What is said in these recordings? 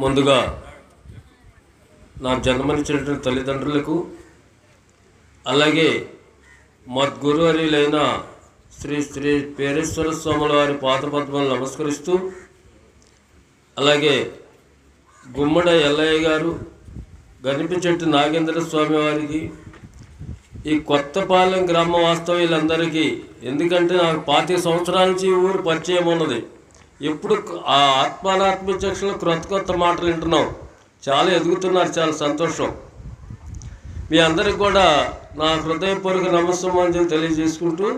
ముందుగా నా జన్మనిచ్చినటువంటి తల్లిదండ్రులకు అలాగే మద్గురువర్యులైన శ్రీ శ్రీ పేరేశ్వర స్వాముల వారి పాదపద్మలు నమస్కరిస్తూ అలాగే గుమ్మడ ఎల్లయ్య గారు గనిపించెట్టు నాగేంద్ర స్వామి వారికి ఈ కొత్తపాలెం గ్రామ వాస్తవ్యులందరికీ ఎందుకంటే నాకు పాతిక సంవత్సరాల నుంచి ఊరు పరిచయం ఉన్నది. ఇప్పుడు ఆ ఆత్మానాత్మ చక్షులు క్రొత్త కొత్త మాటలు వింటున్నాం. చాలా ఎదుగుతున్నారు చాలా సంతోషం. మీ అందరికి కూడా నా హృదయపూర్వక నమస్సమాంజలు తెలియజేసుకుంటూ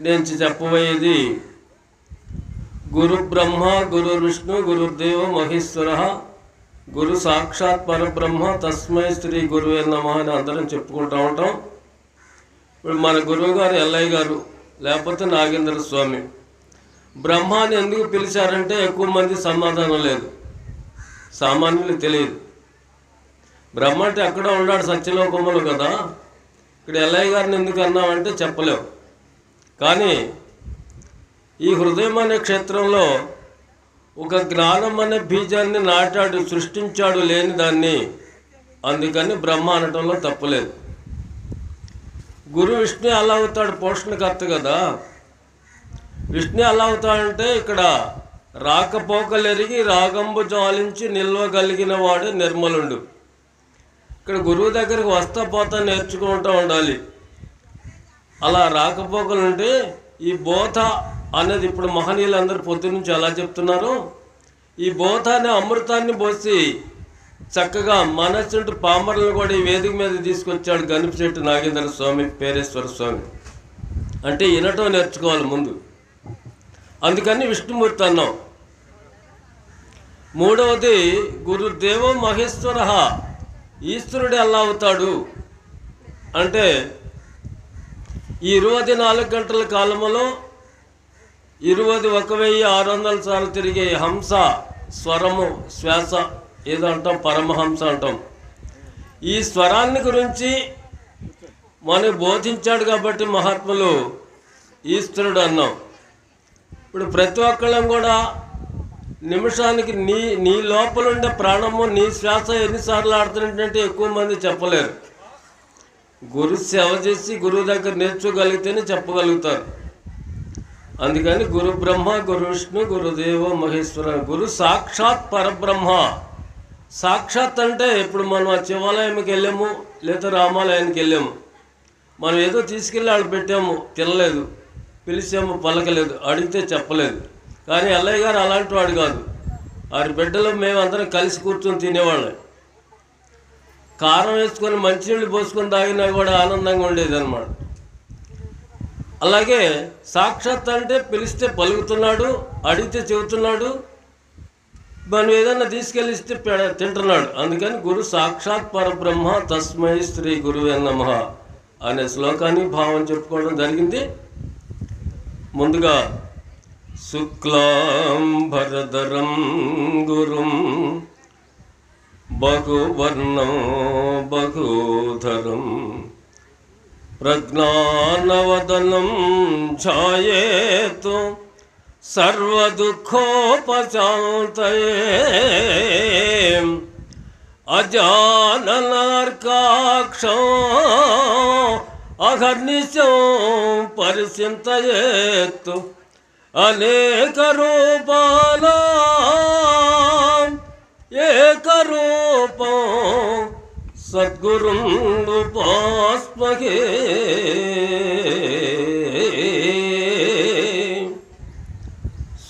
నేను చెప్పబోయేది గురు బ్రహ్మ గురు విష్ణు గురుదేవ మహేశ్వర గురు సాక్షాత్ పరబ్రహ్మ తస్మై శ్రీ గురువే నమ అని అందరం చెప్పుకుంటూ ఉంటాం. ఇప్పుడు మన గురువు గారు ఎల్లయ్య గారు లేకపోతే నాగేంద్ర స్వామి బ్రహ్మాని ఎందుకు పిలిచారంటే ఎక్కువ మంది సమాధానం లేదు. సామాన్యులు తెలియదు. బ్రహ్మ అంటే అక్కడ ఉన్నాడు సత్యలోకములు కదా. ఇక్కడ ఎల్లయ్య గారిని ఎందుకు అన్నామంటే చెప్పలేం కానీ ఈ హృదయం అనే క్షేత్రంలో ఒక జ్ఞానం అనే బీజాన్ని నాటాడు సృష్టించాడు లేని దాన్ని అందుకని బ్రహ్మ అనటంలో తప్పలేదు గురు విష్ణు అలా అవుతాడు? పోషణకర్త కదా. విష్ణు ఎలా అవుతాడంటే ఇక్కడ రాకపోకలెరిగి రాగంబు జాలించి నిల్వగలిగిన వాడు నిర్మలుండు. ఇక్కడ గురువు దగ్గరికి వస్తా పోతా నేర్చుకుంటూ ఉండాలి. అలా రాకపోకలుంటే ఈ బోధ అనేది ఇప్పుడు మహనీయులందరూ పొద్దు నుంచి ఎలా చెప్తున్నారు? ఈ బోధ అనే అమృతాన్ని పోసి చక్కగా మనస్సుంటూ పామరులను కూడా ఈ వేదిక మీద తీసుకొచ్చాడు గనిపిశెట్టి నాగేంద్ర స్వామి పేరేశ్వర స్వామి అంటే వినటం నేర్చుకోవాలి ముందు. అందుకని విష్ణుమూర్తి అన్నాం. మూడవది గురుదేవ మహేశ్వర ఈశ్వరుడు ఎలా అవుతాడు. అంటే ఈ ఇరవై నాలుగు గంటల కాలంలో ఇరవై ఒక వెయ్యి ఆరు వందల సార్లు తిరిగే హంస స్వరము శ్వాస ఏదో అంటాం పరమహంస అంటాం. ఈ స్వరాన్ని గురించి మనకు బోధించాడు కాబట్టి మహాత్ములు ఈశ్వరుడు అన్నాం. ఇప్పుడు ప్రతి ఒక్కళ్ళం కూడా నిమిషానికి నీ నీ లోపల ఉండే ప్రాణము నీ శ్వాస ఎన్నిసార్లు ఆడుతున్నట్టు ఎక్కువ మంది చెప్పలేరు. గురు సేవ చేసి గురువు దగ్గర నేర్చుకోగలిగితేనే చెప్పగలుగుతారు. అందుకని గురు బ్రహ్మ గురు విష్ణు గురుదేవ మహేశ్వర గురు సాక్షాత్ పరబ్రహ్మ. సాక్షాత్ అంటే ఇప్పుడు మనం ఆ శివాలయంకి వెళ్ళాము లేదా రామాలయానికి వెళ్ళాము. మనం ఏదో తీసుకెళ్ళి వాళ్ళు పెట్టాము తినలేదు. పిలిచాము పలకలేదు అడిగితే చెప్పలేదు. కానీ అల్లయ్య గారు అలాంటి వాడు కాదు. వారి బిడ్డలు మేమందరం కలిసి కూర్చొని తినేవాళ్ళం. కారం వేసుకొని మంచినీళ్ళు పోసుకొని తాగినా కూడా ఆనందంగా ఉండేది అనమాట అలాగే సాక్షాత్ అంటే పిలిస్తే పలుకుతున్నాడు అడిగితే చెబుతున్నాడు మనం ఏదన్నా తీసుకెళ్ళిస్తే పెడ- తింటున్నాడు. అందుకని గురు సాక్షాత్ పరబ్రహ్మ తస్మై శ్రీ గురువే నమ అనే శ్లోకాన్ని భావం చెప్పుకోవడం జరిగింది. ముందుగా శుక్లాంబరధరం గురుం బహువర్ణం బహుధరం ప్రజ్ఞానవదనం ఛాయేతు సర్వదుఃఖోపశాంతయే అజాననార్కాక్షం అహర్నిశం పరిచింతయేత్తు అనేక రూపాల ఏకరూపం సద్గురుం ఉపాస్మహే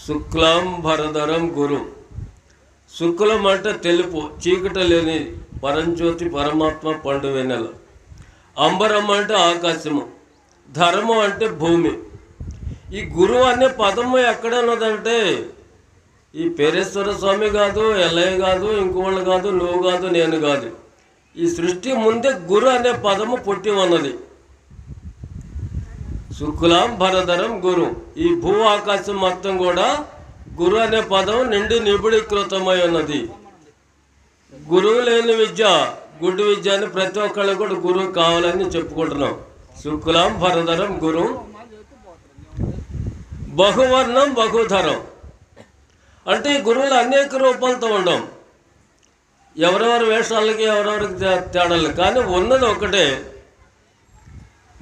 శుక్లాంబరధరం గురు. శుక్లం అంటే తెలుపు చీకట లేని పరంజ్యోతి పరమాత్మ పండు వెన్నెల. అంబరం అంటే ఆకాశము ధర్మం అంటే భూమి. ఈ గురువు అనే పదము ఎక్కడ ఉన్నదంటే ఈ పేరేశ్వర స్వామి కాదు ఎల్లయ్య కాదు ఇంకోళ్ళు కాదు నువ్వు కాదు నేను కాదు. ఈ సృష్టి ముందే గురు అనే పదము పుట్టి ఉన్నది. శుక్లాం భరధరం గురు. ఈ భూ ఆకాశం మొత్తం కూడా గురు అనే పదం నిండి నిబిడీకృతమై ఉన్నది. గురువు లేని విద్య గుడ్డు విద్యను ప్రతి ఒక్కళ్ళు కూడా గురువు కావాలని చెప్పుకుంటున్నాం. శుక్లం భరధరం గురు. బహువర్ణం బహుధరం. అంటే ఈ గురువులు అనేక రూపాలతో ఉండం. ఎవరెవరి వేషాలకి ఎవరెవరికి తేడాలు. కానీ ఉన్నది ఒకటే.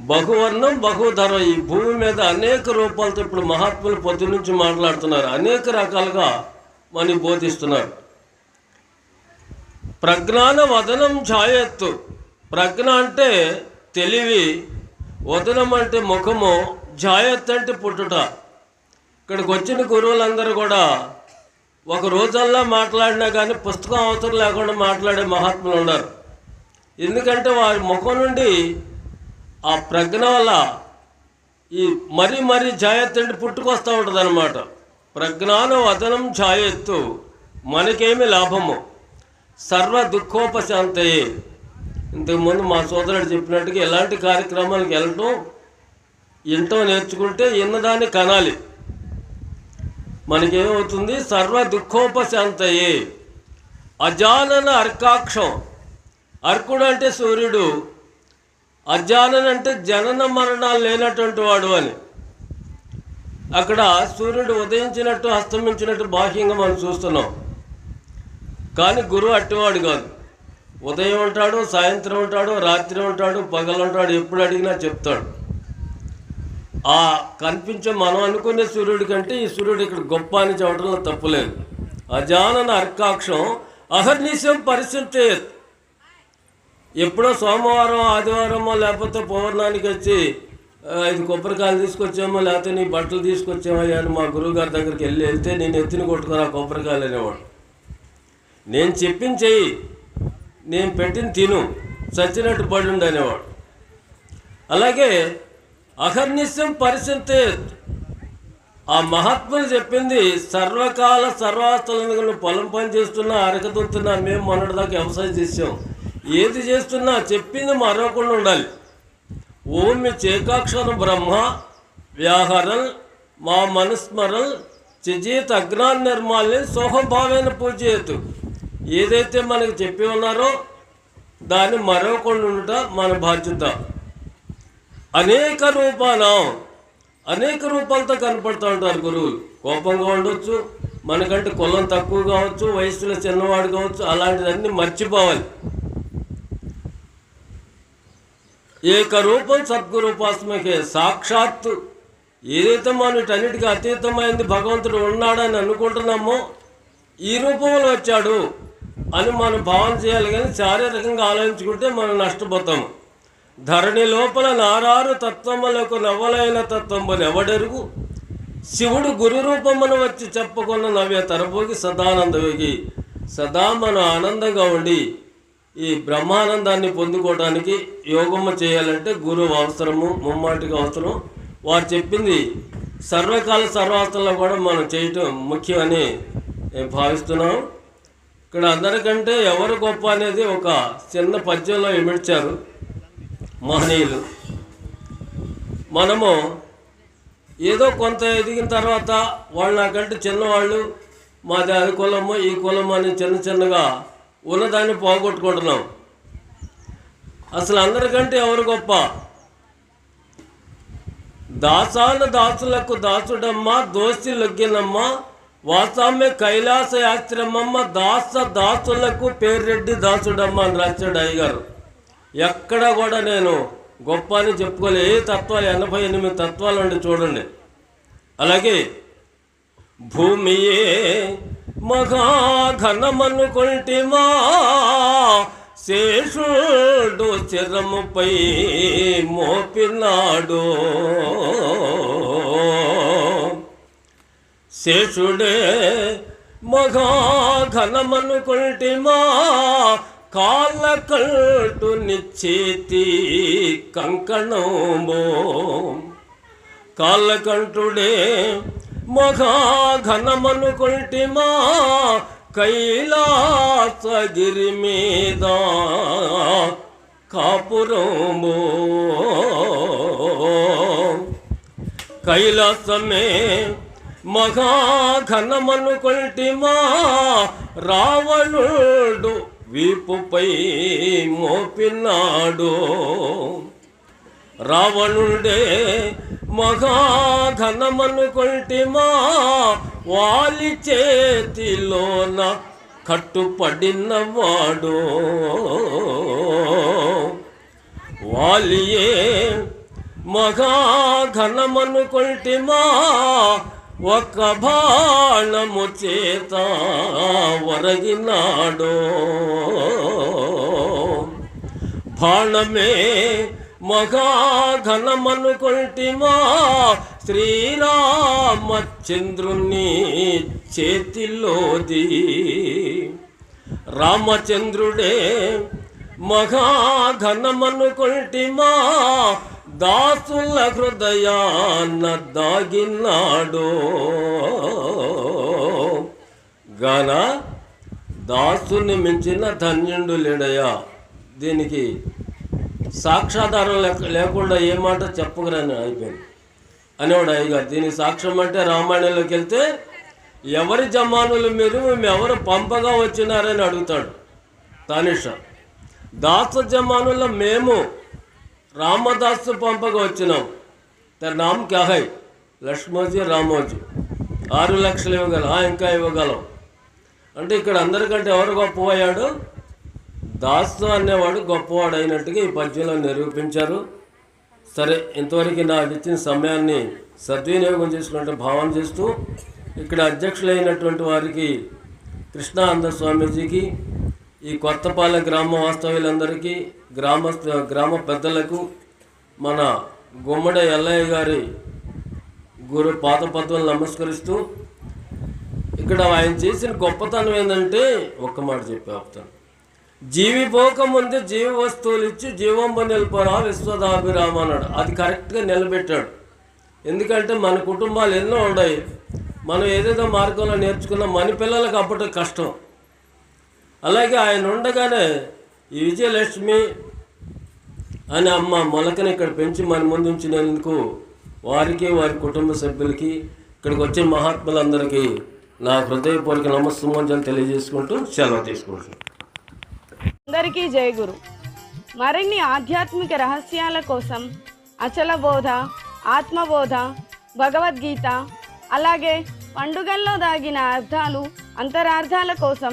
బహువర్ణం బహుధరం. ఈ భూమి మీద అనేక రూపాలతో ఇప్పుడు మహాత్ములు పొద్దు నుంచి మాట్లాడుతున్నారు. అనేక రకాలుగా మనకి బోధిస్తున్నారు. ప్రజ్ఞాన వదనం ఛాయెత్తు. ప్రజ్ఞ అంటే తెలివి వదనం అంటే ముఖము ఛాయెత్తు అంటే పుట్టుట. ఇక్కడికి వచ్చిన గురువులందరూ కూడా ఒక రోజల్లా మాట్లాడినా కానీ పుస్తకం అవసరం లేకుండా మాట్లాడే మహాత్ములు ఉన్నారు. ఎందుకంటే వారి ముఖం నుండి ఆ ప్రజ్ఞ వల్ల ఈ మరీ మరీ జాయత్తు అంటే పుట్టుకొస్తూ ఉంటుంది అనమాట ప్రజ్ఞాన వదనం ఛాయెత్తు. మనకేమి లాభము. సర్వ దుఃఖోపశాంతయే ఇంతకుముందు మా సోదరుడు చెప్పినట్టుగా ఎలాంటి కార్యక్రమాలకు వెళ్ళటం ఇంటో నేర్చుకుంటే ఇన్నదాన్ని కనాలి. మనకేమవుతుంది? సర్వ దుఃఖోపశాంతయే అజానన అర్కాక్షం. అర్కుడు అంటే సూర్యుడు. అజానన్ అంటే జనన మరణాలు లేనటువంటి వాడు అని. అక్కడ సూర్యుడు ఉదయించినట్టు అస్తమించినట్టు బాహ్యంగా మనం చూస్తున్నాం. కానీ గురువు అట్టివాడు కాదు. ఉదయం ఉంటాడు సాయంత్రం ఉంటాడు రాత్రి ఉంటాడు పగలు ఉంటాడు ఎప్పుడు అడిగినా చెప్తాడు. ఆ కనిపించే మనం అనుకునే సూర్యుడి కంటే ఈ సూర్యుడు ఇక్కడ గొప్ప అని చెప్పడంలో తప్పులేదు అజానన అర్కాక్షం అహర్నిశం పరిస్థితి ఎప్పుడో సోమవారం ఆదివారమో లేకపోతే పౌర్ణానికి వచ్చి ఇది ఐదు కొబ్బరికాయలు తీసుకొచ్చామో లేకపోతే నీ బట్టలు తీసుకొచ్చామో అని మా గురువు గారి దగ్గరికి వెళ్ళి వెళ్తే నేను ఎత్తిన కొట్టుకుని ఆ కొబ్బరికాయలు అనేవాడు. నేను చెప్పిన చెయ్యి. నేను పెట్టిన తిను. చచ్చినట్టు పడి ఉండు అనేవాడు. అలాగే అహర్నిశం పరిశంతే ఆ మహాత్ములు చెప్పింది సర్వకాల సర్వాస్తలను పొలం పని చేస్తున్నా అరకదొత్తున్నా మేము మొన్నటిదాకా వ్యవసాయం చేసాం ఏది చేస్తున్నా చెప్పింది మరవకుండా ఉండాలి. ఓమి చేకాక్షరం బ్రహ్మ వ్యాహరల్ మా మనుస్మరల్ చిజీత్ అజ్ఞాన నిర్మాల్ని సోహంభావైన పూజయతు ఏదైతే మనకి చెప్పి ఉన్నారో దాన్ని మరవకుండా ఉండట మన బాధ్యత అనేక రూపాల అనేక రూపాలతో కనపడుతూ ఉంటారు గురువులు కోపంగా ఉండొచ్చు మనకంటే కులం తక్కువ కావచ్చు వయసులో చిన్నవాడు కావచ్చు అలాంటివన్నీ మర్చిపోవాలి. ఏకరూపం సద్గురూపాస్మకే సాక్షాత్తు ఏదైతే మనం వీటన్నిటికీ అతీతమైంది భగవంతుడు ఉన్నాడని అనుకుంటున్నామో ఈ రూపంలో వచ్చాడు. అని మనం భావన చేయాలి కానీ శారీరకంగా ఆలోచించుకుంటే మనం నష్టపోతాము ధరణి లోపల నారారు తత్వములకు నవ్వలైన తత్వం ఎవడెరుగు శివుడు గురు రూపమును వచ్చి చెప్పుకున్న నవ్య తరపోగి సదానందయోగి. సదా మనం ఆనందంగా ఉండి ఈ బ్రహ్మానందాన్ని పొందుకోవడానికి యోగము చేయాలంటే గురువు అవసరము ముమ్మాటికి అవసరం. వారు చెప్పింది సర్వకాల సర్వాస్తుల్లో కూడా మనం చేయటం ముఖ్యమని నేను భావిస్తున్నాం ఇక్కడ అందరికంటే ఎవరు గొప్ప అనేది ఒక చిన్న పద్యంలో ఇమిడ్చారు మహనీయులు. మనము ఏదో కొంత ఎదిగిన తర్వాత వాళ్ళు నాకంటే చిన్నవాళ్ళు మాది అది కులము ఈ కులము అని చిన్న చిన్నగా ఉన్నదాన్ని పోగొట్టుకుంటున్నాం. అసలు అందరికంటే ఎవరు గొప్ప? దాసాన దాసులకు దాసుడమ్మ దోస్తి లొగ్గినమ్మ వాసామ్య కైలాస ఆశ్రమమ్మ దాస దాసులకు పేర్రెడ్డి దాసుడమ్మ అని రాశాడు అయ్యగారు. ఎక్కడ కూడా నేను గొప్ప అని చెప్పుకోలే. ఏ తత్వాలు ఎనభై ఎనిమిది తత్వాలు అండి చూడండి. అలాగే భూమియే మఘాఘనమనుకొంటిమా శేషుడు చిరముపై మోపినాడు. శేషుడే మఘాఘనమనుకొంటిమా కాళ్ళ కల్టు నిచ్చేతి కంకణంబో. కాళ్ళకంఠుడే మఘాఘనమను కొల్టిమా కైలాసగిరి మీద కాపురంబో. కైలాసమే మఘాఘనమను కొల్టిమా రావణుడు వీపుపై మోపినాడు. రావణుడే మఘాఘనమను కొల్టిమా వాలి చేతిలోన కట్టుపడినవాడు. వాలియే మగాఘనమను కొల్టిమా ఒక్క బాణము చేత వరగినాడు బాణమే మగాఘనమను శ్రీరామచంద్రుని చేతిలోది. రామచంద్రుడే మగాఘనమను దాసుల హృదయాన్న దాగినాడు గాన దాసుని మించిన ధన్యుడు లేడయ్యా. దీనికి సాక్షాధారం లేక లేకుండా ఏ మాట చెప్పగరని అయిపోయింది. అనేవాడు అయ్యగారు దీనికి సాక్ష్యం అంటే రామాయణంలోకి వెళ్తే ఎవరి జమానులు మీరు మేము ఎవరు పంపగా వచ్చినారని అడుగుతాడు. తానిష దాస జమానుల మేము రామదాసు పంపగా వచ్చినాం. తన నామ్ కహై లక్ష్మోజీ రామోజీ. ఆరు లక్షలు ఇవ్వగలం. "ఆ, ఇంకా ఇవ్వగలం. అంటే ఇక్కడ అందరికంటే ఎవరు గొప్పపోయాడు దాసు అనేవాడు గొప్పవాడు అయినట్టుగా ఈ పద్యంలో నిరూపించారు. సరే ఇంతవరకు నాకు ఇచ్చిన సమయాన్ని సద్వినియోగం చేసుకుంటే భావన చేస్తూ ఇక్కడ అధ్యక్షులైనటువంటి వారికి కృష్ణానంద స్వామీజీకి ఈ కొత్తపాలెం గ్రామ వాస్తవ్యులందరికీ గ్రామ గ్రామ పెద్దలకు మన గుమ్మడ ఎల్లయ్య గారి గురు పాదపద్మలు నమస్కరిస్తూ ఇక్కడ ఆయన చేసిన గొప్పతనం ఏంటంటే ఒక్క మాట చెప్పి ఆపుతాను. జీవిపోకముందే జీవ వస్తువులు ఇచ్చి జీవంబ నిలపరా విశ్వదాభిరామ అన్నాడు. అది కరెక్ట్గా నిలబెట్టాడు. ఎందుకంటే మన కుటుంబాలు ఎన్నో ఉన్నాయి. మనం ఏదేదో మార్గంలో నేర్చుకున్న మన పిల్లలకు అప్పటి కష్టం. అలాగే ఆయన ఉండగానే ఈ విజయలక్ష్మి అని అమ్మ మొలకని ఇక్కడ పెంచి మన ముందు ఉంచినందుకు వారికి వారి కుటుంబ సభ్యులకి ఇక్కడికి వచ్చిన మహాత్ములందరికీ నా హృదయపూర్వక నమస్సుమాంజలు తెలియజేసుకుంటూ సెలవు తీసుకుంటున్నాను. అందరికీ జయ గురు. మరిన్ని ఆధ్యాత్మిక రహస్యాల కోసం అచల బోధ ఆత్మబోధ భగవద్గీత అలాగే పండుగల్లో దాగిన అర్థాలు అంతరార్థాల కోసం